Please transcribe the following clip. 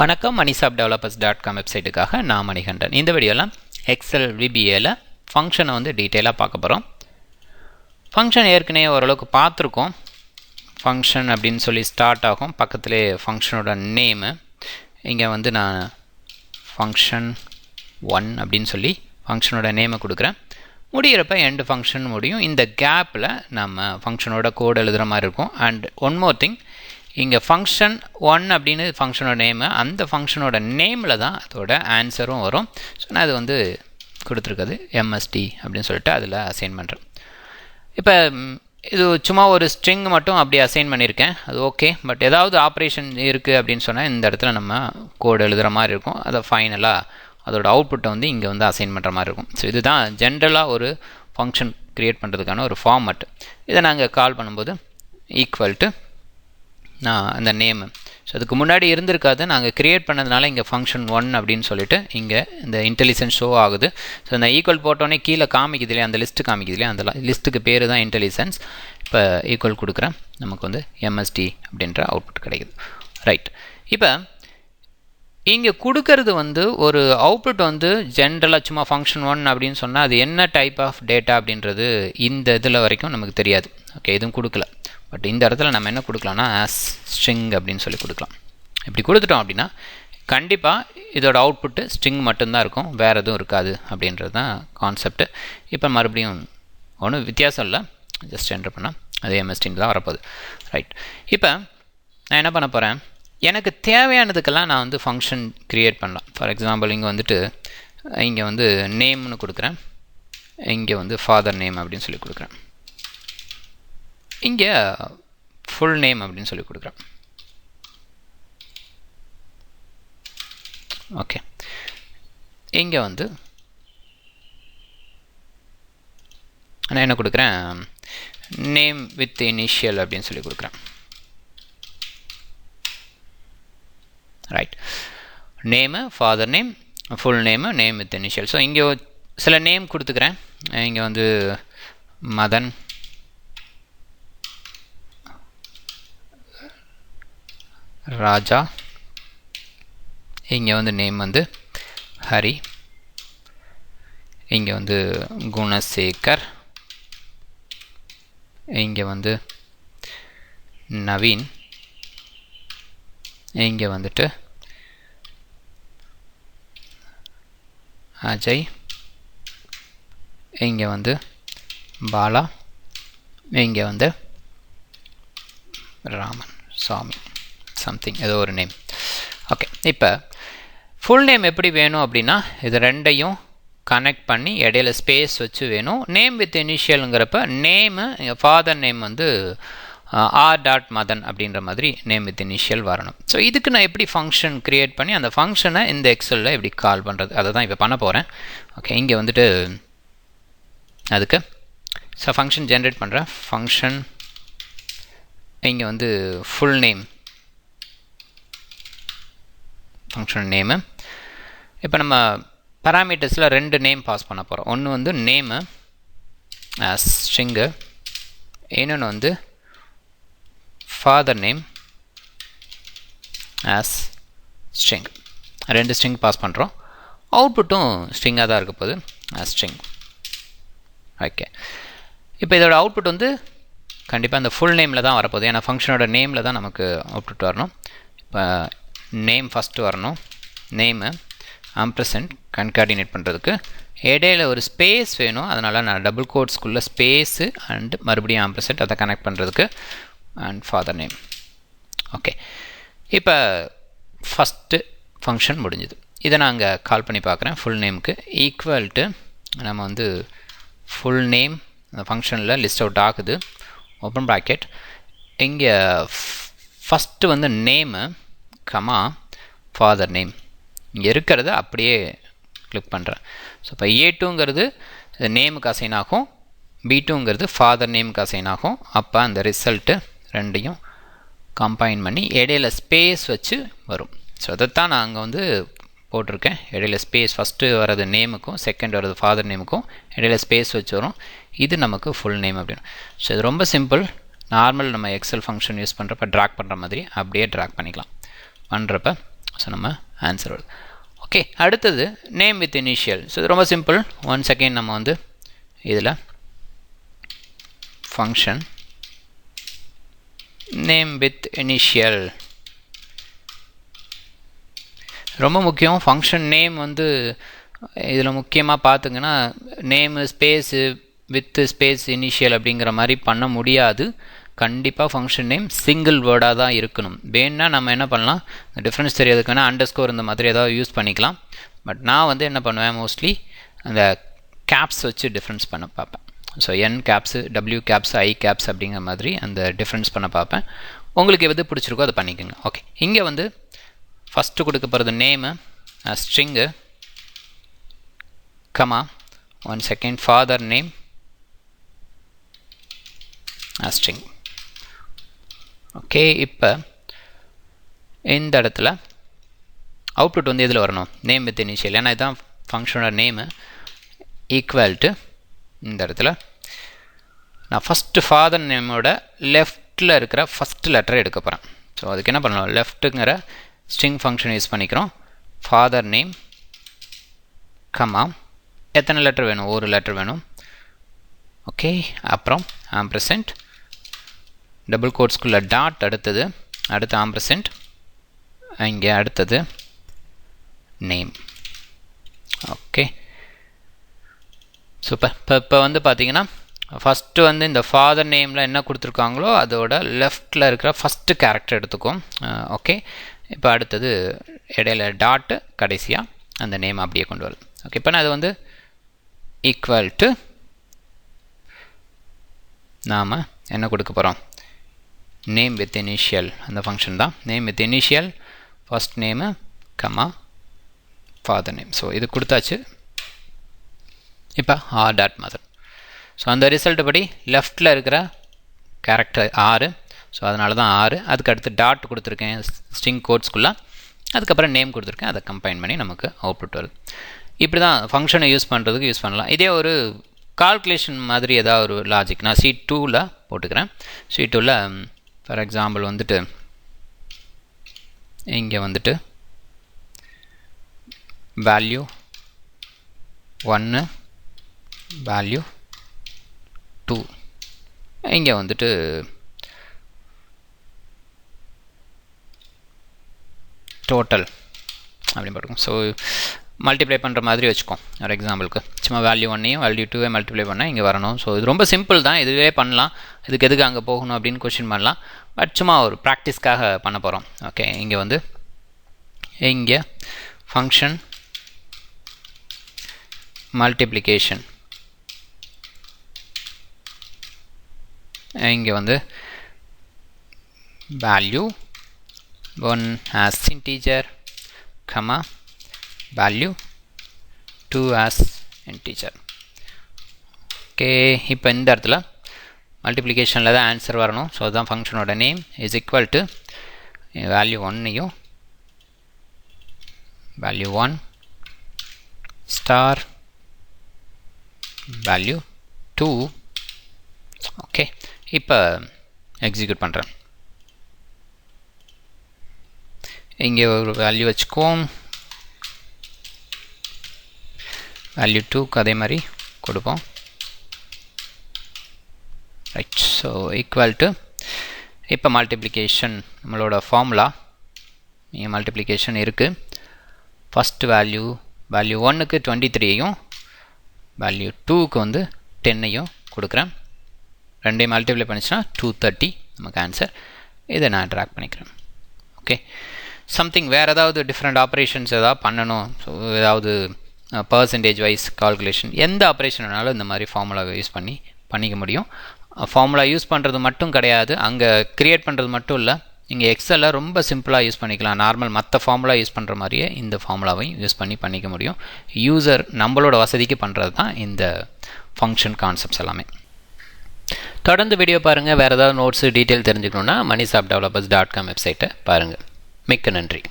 வணக்கம் மணிசாப் developers dot com வெப்சைட்டுக்காக நான் மணிகண்டன். இந்த வீடியோவில் எக்ஸல் விபிஏல ஃபங்க்ஷனை வந்து டீட்டெயிலாக பார்க்க போகிறோம் ஃபங்க்ஷன் ஏற்கனவே ஓரளவுக்கு பார்த்துருக்கோம். ஃபங்க்ஷன் அப்படின்னு சொல்லி ஸ்டார்ட் ஆகும். பக்கத்துலேயே ஃபங்க்ஷனோட நேமு இங்கே வந்து நான் ஃபங்க்ஷன் ஒன் அப்படின்னு சொல்லி ஃபங்க்ஷனோட நேமை கொடுக்குறேன். முடிகிறப்ப எண்டு ஃபங்க்ஷன் முடியும். இந்த கேப்பில் நம்ம ஃபங்க்ஷனோட கோடு எழுதுகிற மாதிரி இருக்கும். அண்ட் ஒன் மோர் திங் இங்கே ஃபங்க்ஷன் ஒன் அப்படின்னு ஃபங்க்ஷனோட நேமு அந்த ஃபங்க்ஷனோட நேமில் தான் அதோட ஆன்சரும் வரும். ஸோ நான் அது வந்து கொடுத்துருக்குது எம்எஸ்டி அப்படின்னு சொல்லிட்டு அதில் அசைன் பண்ணுறேன் இப்போ இது சும்மா ஒரு ஸ்ட்ரிங் மட்டும் அப்படி அசைன் பண்ணியிருக்கேன். அது ஓகே பட் ஏதாவது ஆப்ரேஷன் இருக்குது அப்படின்னு சொன்னால் இந்த இடத்துல நம்ம கோடு எழுதுகிற மாதிரி இருக்கும். அதை ஃபைனலாக அதோட அவுட்புட்டை வந்து இங்கே வந்து அசைன் பண்ணுற மாதிரி இருக்கும். ஸோ இதுதான் ஜென்ரலாக ஒரு ஃபங்க்ஷன் க்ரியேட் பண்ணுறதுக்கான ஒரு ஃபார்மட் இதை நாங்கள் கால் பண்ணும்போது ஈக்குவல் டு அந்த நேமு ஸோ அதுக்கு முன்னாடி இருந்திருக்காது. நாங்கள் க்ரியேட் பண்ணதுனால இங்கே ஃபங்க்ஷன் ஒன் அப்படின்னு சொல்லிட்டு இங்கே இந்த இன்டெலிஜென்ஸ் ஷோ ஆகுது. ஸோ இந்த ஈக்குவல் போட்டோன்னே கீழே காமிக்குது இல்லையா? அந்த லிஸ்ட்டு காமிக்குது இல்லையா? அந்த லிஸ்ட்டுக்கு பேர் தான் இன்டெலிஜென்ஸ் இப்போ ஈக்குவல் கொடுக்குறேன். நமக்கு வந்து எம்எஸ்டி அப்படின்ற அவுட்புட் கிடைக்குது. ரைட் இப்போ இங்கே கொடுக்கறது வந்து ஒரு அவுட்புட் வந்து ஜென்ரலாக சும்மா ஃபங்க்ஷன் ஒன் அப்படின்னு சொன்னால் அது என்ன டைப் ஆஃப் டேட்டா அப்படின்றது இந்த இதில் வரைக்கும் நமக்கு தெரியாது. ஓகே எதுவும் கொடுக்கல. பட் இந்த இடத்துல நம்ம என்ன கொடுக்கலாம்னா ஆஸ் ஸ்ட்ரிங் அப்படின்னு சொல்லி கொடுக்கலாம். இப்படி கொடுத்துட்டோம் அப்படின்னா கண்டிப்பாக இதோட அவுட்புட்டு ஸ்ட்ரிங் மட்டும்தான் இருக்கும் வேறு எதுவும் இருக்காது அப்படின்றது தான் கான்செப்ட்டு இப்போ மறுபடியும் ஒன்றும் வித்தியாசம் இல்லை. ஜஸ்ட் என்டர் பண்ணால் அதே எம்எஸ்டின் தான் வரப்போகுது. ரைட் இப்போ நான் என்ன பண்ண போகிறேன் எனக்கு தேவையானதுக்கெல்லாம் நான் வந்து ஃபங்க்ஷன் க்ரியேட் பண்ணலாம். ஃபார் எக்ஸாம்பிள் இங்கே வந்துட்டு இங்கே வந்து நேம்னு கொடுக்குறேன். இங்கே வந்து ஃபாதர் நேம் அப்படின்னு சொல்லி கொடுக்குறேன். இங்கே ஃபுல் நேம் அப்படின்னு சொல்லி கொடுக்குறேன். ஓகே இங்கே வந்து நான் என்ன கொடுக்குறேன்? நேம் வித் இனிஷியல் அப்படின்னு சொல்லி கொடுக்குறேன். Right name father name full name name with initial so இங்கே சில நேம் கொடுத்துக்கிறேன். இங்கே வந்து மதன் ராஜா. இங்கே வந்து நேம் வந்து ஹரி. இங்கே வந்து குணசேகர். இங்கே வந்து நவீன். இங்கே வந்துட்டு அஜய். இங்கே வந்து பாலா. இங்கே வந்து ராமன் சாமி. சம்திங் ஏதோ ஒரு நேம் ஓகே இப்போ ஃபுல் நேம் எப்படி வேணும் அப்படின்னா இது ரெண்டையும் கனெக்ட் பண்ணி இடையில ஸ்பேஸ் வச்சு வேணும். நேம் வித் இனிஷியலுங்கிறப்ப நேமு ஃபாதர் நேம் வந்து ஆர் டாட் மதன் அப்படின்ற மாதிரி நேம் வித் இனிஷியல் வரணும். ஸோ இதுக்கு நான் எப்படி ஃபங்க்ஷன் க்ரியேட் பண்ணி அந்த ஃபங்க்ஷனை இந்த எக்ஸலில் எப்படி கால் பண்ணுறது அதை தான் இப்போ பண்ண போகிறேன் ஓகே இங்கே வந்துட்டு அதுக்கு ஸோ ஃபங்க்ஷன் ஜென்ரேட் பண்ணுறேன் ஃபங்க்ஷன் இங்கே வந்து ஃபுல் நேம் ஃபங்க்ஷன் நேமு இப்போ நம்ம பேராமீட்டர்ஸில் ரெண்டு நேம் பாஸ் பண்ண போகிறோம் ஒன்று வந்து நேமு ஸ்ட்ரிங்கு இன்னொன்று வந்து ஃபாதர் நேம் ஆஸ் ஸ்ட்ரிங் ரெண்டு ஸ்ட்ரிங் பாஸ் பண்ணுறோம் அவுட்புட்டும் ஸ்ட்ரிங்காக தான் இருக்க போகுது. ஆஸ் ஸ்ட்ரிங் ஓகே இப்போ இதோட அவுட்புட் வந்து கண்டிப்பாக அந்த ஃபுல் நேமில் தான் வரப்போகுது. ஏன்னா ஃபங்க்ஷனோட நேமில் தான் நமக்கு அவுட்புட் வரணும். இப்போ நேம் ஃபஸ்ட்டு வரணும். நேமு ஆம்ப்ரசன்ட் கன்கார்டினேட் பண்ணுறதுக்கு இடையில ஒரு ஸ்பேஸ் வேணும். அதனால் நான் டபுள் கோட்ஸ்குள்ளே ஸ்பேஸு அண்ட் மறுபடியும் ஆம்ப்ரசன்ட் அதை கனெக்ட் பண்ணுறதுக்கு அண்ட் ஃபாதர் நேம் ஓகே இப்போ ஃபஸ்ட்டு ஃபங்க்ஷன் முடிஞ்சுது. இதை நான் அங்கே கால் பண்ணி பார்க்குறேன் ஃபுல் நேமுக்கு ஈக்குவல் டு நம்ம வந்து ஃபுல் நேம் அந்த ஃபங்க்ஷனில் லிஸ்ட் அவுட் ஆகுது. ஓப்பன் ப்ராக்கெட் இங்கே ஃபஸ்ட்டு வந்து நேமு கமா ஃபாதர் நேம் இங்கே இருக்கிறத அப்படியே கிளிக் பண்ணுறேன் ஸோ இப்போ ஏ டூங்கிறது நேமுக்கு அசைன் ஆகும். பி டூங்கிறது ஃபாதர் நேமுக்கு அசைன் ஆகும். அப்போ அந்த ரிசல்ட்டு ரெண்டையும் கம்பைன் பண்ணி இடையில ஸ்பேஸ் வச்சு வரும். ஸோ அதைத்தான் நான் அங்கே வந்து போட்டிருக்கேன். இடையில ஸ்பேஸ் ஃபஸ்ட்டு வர்றது நேமுக்கும் செகண்ட் வர்றது ஃபாதர் நேமுக்கும் இடையில ஸ்பேஸ் வச்சு வரும். இது நமக்கு ஃபுல் நேம் அப்படின்னு. ஸோ இது ரொம்ப சிம்பிள் நார்மல் நம்ம எக்ஸல் ஃபங்க்ஷன் யூஸ் பண்ணுறப்ப ட்ராக் பண்ணுற மாதிரி அப்படியே ட்ராக் பண்ணிக்கலாம். பண்ணுறப்ப ஸோ நம்ம ஆன்சர் வருது. ஓகே அடுத்தது நேம் வித் இனிஷியல் ஸோ இது ரொம்ப சிம்பிள் ஒன் செகண்ட் நம்ம வந்து இதில் ஃபங்க்ஷன் நேம் வித் இனிஷியல் ரொம்ப முக்கியம். ஃபங்க்ஷன் நேம் வந்து இதில் முக்கியமாக பார்த்துங்கன்னா name space with space initial அப்படிங்கிற மாதிரி பண்ண முடியாது. கண்டிப்பாக ஃபங்க்ஷன் நேம் சிங்கிள் வேர்டாக தான் இருக்கணும். வேணுன்னா நம்ம என்ன பண்ணலாம்? டிஃப்ரென்ஸ் தெரியாதுக்கு வேணால் அண்டர் ஸ்கோர் இந்த மாதிரி ஏதாவது யூஸ் பண்ணிக்கலாம். பட் நான் வந்து என்ன பண்ணுவேன் மோஸ்ட்லி அந்த கேப்ஸ் வச்சு டிஃப்ரென்ஸ் பண்ண பார்ப்பேன். So N caps W caps I caps அப்படிங்கிற மாதிரி அந்த டிஃப்ரென்ஸ் பண்ண பார்ப்பேன். உங்களுக்கு எது பிடிச்சிருக்கோ அதை பண்ணிக்கோங்க. ஓகே இங்கே வந்து ஃபஸ்ட்டு கொடுக்க போகிறது name string comma one second father name string okay இப்போ இந்த இடத்துல அவுட்புட் வந்து எதில் வரணும்? நேம் வித் இனிஷியல் ஏன்னா இதுதான் ஃபங்க்ஷனோட நேமு ஈக்குவல் டு இந்த இடத்துல. நான் ஃபஸ்ட்டு ஃபாதர் நேமோட லெஃப்ட்டில் இருக்கிற ஃபஸ்ட்டு லெட்டரை எடுக்க போகிறேன் ஸோ அதுக்கு என்ன பண்ணணும் லெஃப்ட்டுங்கிற ஸ்ட்ரிங் ஃபங்க்ஷன் யூஸ் பண்ணிக்கிறோம். ஃபாதர் நேம் கமா எத்தனை லெட்டர் வேணும்? ஒரு லெட்டர் வேணும். ஓகே அப்புறம் ஆம் ஆம்ப்ரசன்ட் டபுள் கோட்ஸ்குள்ளே டாட் அடுத்தது அடுத்து ஆம்பர்சென்ட் இங்கே அடுத்தது நேம் ஓகே சூப்பர் இப்போ இப்போ வந்து பார்த்தீங்கன்னா ஃபஸ்ட்டு வந்து இந்த ஃபாதர் நேமில் என்ன கொடுத்துருக்காங்களோ அதோட லெஃப்டில் இருக்கிற ஃபஸ்ட்டு கேரக்டர் எடுத்துக்கும் ஓகே இப்போ அடுத்தது இடையில டாட்டு கடைசியாக அந்த நேம் அப்படியே கொண்டு வரலாம். ஓகே இப்போ நான் அது வந்து ஈக்குவல் டு நாம் என்ன கொடுக்க போகிறோம் நேம் வித் இனிஷியல் அந்த ஃபங்க்ஷன் தான். Name with initial first name comma father name so இது கொடுத்தாச்சு. இப்போ ஆர் டாட் மதர் ஸோ அந்த ரிசல்ட் படி லெஃப்டில் இருக்கிற கேரக்டர் ஆறு ஸோ அதனால தான் ஆறு அதுக்கு அடுத்து டாட் கொடுத்துருக்கேன். ஸ்ட்ரிங் கோட்ஸ்குள்ளே அதுக்கப்புறம் நேம் கொடுத்துருக்கேன். அதை கம்பைன் பண்ணி நமக்கு அவுட்புட் வருது. இப்படி தான் ஃபங்க்ஷனை யூஸ் பண்ணுறதுக்கு யூஸ் பண்ணலாம். இதே ஒரு கால்குலேஷன் மாதிரி ஏதாவது ஒரு லாஜிக் நான் சி டூவில் போட்டுக்கிறேன். சி டூவில் ஃபார் எக்ஸாம்பிள் வந்துட்டு இங்கே வந்துட்டு வேல்யூ ஒன்று வேல்யூ டூ இங்கே வந்துட்டு டோட்டல் அப்படின்னு பார்த்துக்கோங்க ஸோ மல்டிப்ளை பண்ணுற மாதிரி வச்சுக்கோம் ஒரு எக்ஸாம்பிளுக்கு சும்மா வேல்யூ ஒன்னையும் வேல்யூ டூவே மல்டிப்ளை பண்ணால் இங்கே வரணும். ஸோ இது ரொம்ப சிம்பிள் தான். இதுவே பண்ணலாம். இதுக்கு எதுக்கு அங்கே போகணும் அப்படின்னு கொஷின் பண்ணலாம். பட் சும்மா ஒரு ப்ராக்டிஸ்க்காக பண்ண போகிறோம் ஓகே இங்கே வந்து இங்கே ஃபங்க்ஷன் மல்டிப்ளிகேஷன் இங்கே வந்து value one as integer comma value two as integer okay இப்போ இந்த இடத்துல மல்டிப்ளிகேஷனில் தான் ஆன்சர் வரணும். ஸோ அதுதான் ஃபங்க்ஷனோட name is equal to value ஒன்னையும் value one star value two okay இப்போ எக்ஸிக்யூட் பண்ணுறேன் இங்கே ஒரு வேல்யூ வச்சுக்குவோம். வேல்யூ டூக்கு அதே மாதிரி கொடுப்போம். ரைட் ஸோ ஈக்குவல் டு இப்போ மல்டிப்ளிகேஷன் நம்மளோட ஃபார்முலா இங்கே மல்டிப்ளிகேஷன் இருக்குது ஃபஸ்ட் வேல்யூ வேல்யூ ஒன்றுக்கு டுவெண்ட்டி த்ரீயையும் வேல்யூ டூக்கு வந்து டென்னையும் கொடுக்குறேன். ரெண்டையும் மல்டிப்ளை பண்ணிச்சுன்னா டூ தேர்ட்டி நமக்கு ஆன்சர் இதை நான் ட்ராக் பண்ணிக்கிறேன். ஓகே சம்திங் வேறு ஏதாவது டிஃப்ரெண்ட் ஆப்ரேஷன்ஸ் ஏதாவது பண்ணணும். ஸோ ஏதாவது பர்சன்டேஜ் வைஸ் கால்குலேஷன் எந்த ஆப்ரேஷன் வேணாலும் இந்த மாதிரி ஃபார்முலாவை யூஸ் பண்ணி பண்ணிக்க முடியும். ஃபார்முலா யூஸ் பண்ணுறது மட்டும் கிடையாது. அங்கே க்ரியேட் பண்ணுறது மட்டும் இல்லை. இங்கே எக்ஸலில் ரொம்ப சிம்பிளாக யூஸ் பண்ணிக்கலாம். நார்மல் மற்ற ஃபார்முலா யூஸ் பண்ணுற மாதிரியே இந்த ஃபார்முலாவையும் யூஸ் பண்ணி பண்ணிக்க முடியும். யூசர் நம்மளோட வசதிக்கு பண்ணுறது தான் இந்த ஃபங்க்ஷன் கான்செப்ட்ஸ் எல்லாமே. தொடர்ந்து வீடியோ பாருங்கள் வேறு ஏதாவது நோட்ஸு டீட்டெயில் தெரிஞ்சுக்கணுன்னா மணிசாப் டெவலப்பர்ஸ் டாட் காம் வெப்சைட்டை பாருங்கள் மிக்க நன்றி.